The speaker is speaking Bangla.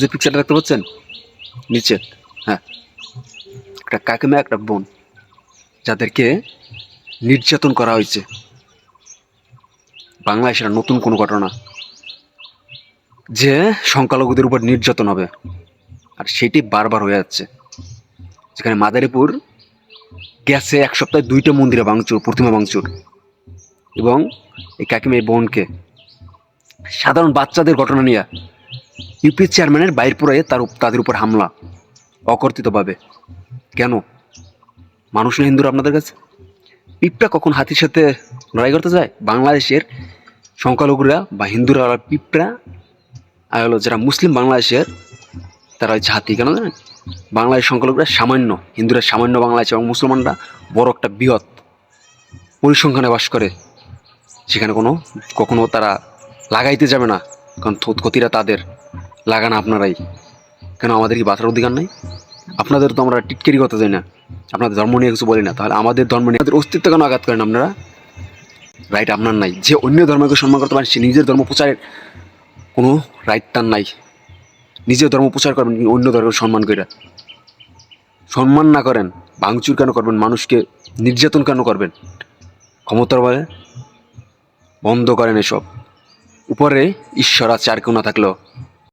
যে পিকচারটা দেখতে পাচ্ছেন নিচে হ্যাঁ। একটা কাকিমা, একটা বোন, যাদেরকে নির্যাতন করা হয়েছে। বাংলাদেশের নতুন কোনো ঘটনা। যে সংখ্যালঘুদের উপর নির্যাতন হবে। আর সেটি বারবার হয়ে যাচ্ছে। যেখানে মাদারীপুর গেছে এক সপ্তাহে দুইটা মন্দিরে ভাঙচুর, প্রতিমা ভাঙচুর। এবং এই কাকিমা, এই বোনকে সাধারণ বাচ্চাদের ঘটনা নিয়ে ইউপি চেয়ারম্যানের বাইর পুরে তার তাদের উপর হামলা অকর্তৃতভাবে কেন? মানুষ না হিন্দুরা আপনাদের কাছে? পিঁপড়া কখন হাতির সাথে লড়াই করতে যায়? বাংলাদেশের সংখ্যালঘুরা বা হিন্দুরা পিঁপড়া, আর হলো যারা মুসলিম বাংলাদেশের, তারা হচ্ছে হাতি, কেন জানেন? বাংলাদেশ সংখ্যালঘুরা সামান্য, হিন্দুরা সামান্য বাংলাদেশ এবং মুসলমানরা বড় একটা বৃহৎ পরিসংখ্যানে বাস করে। সেখানে কোনো, কখনো তারা লাগাইতে যাবে না, কারণ ক্ষতিরা তাদের। লাগানো আপনারাই। কেন আমাদের কি বাঁচার অধিকার নাই? আপনাদের তো আমরা টিটকেরি কথা যাই না। আপনাদের ধর্ম নিয়ে কিছু বলি না। তাহলে আমাদের ধর্ম নিয়ে আমাদের অস্তিত্ব কেন আঘাত করেন আপনারা? রাইট আপনার নাই। যে অন্য ধর্মকে সম্মান করতে পারেন সে নিজের ধর্ম প্রচারের কোনো রাইট তার নাই। নিজের ধর্ম প্রচার করবেন অন্য ধর্মের সম্মান করে সম্মান না করেন, ভাঙচুর কেন করবেন, মানুষকে নির্যাতন কেন করবেন? ক্ষমতার বলে বন্ধ করেন এসব। উপরে ঈশ্বর আছে, আর কেউ না থাকলেও।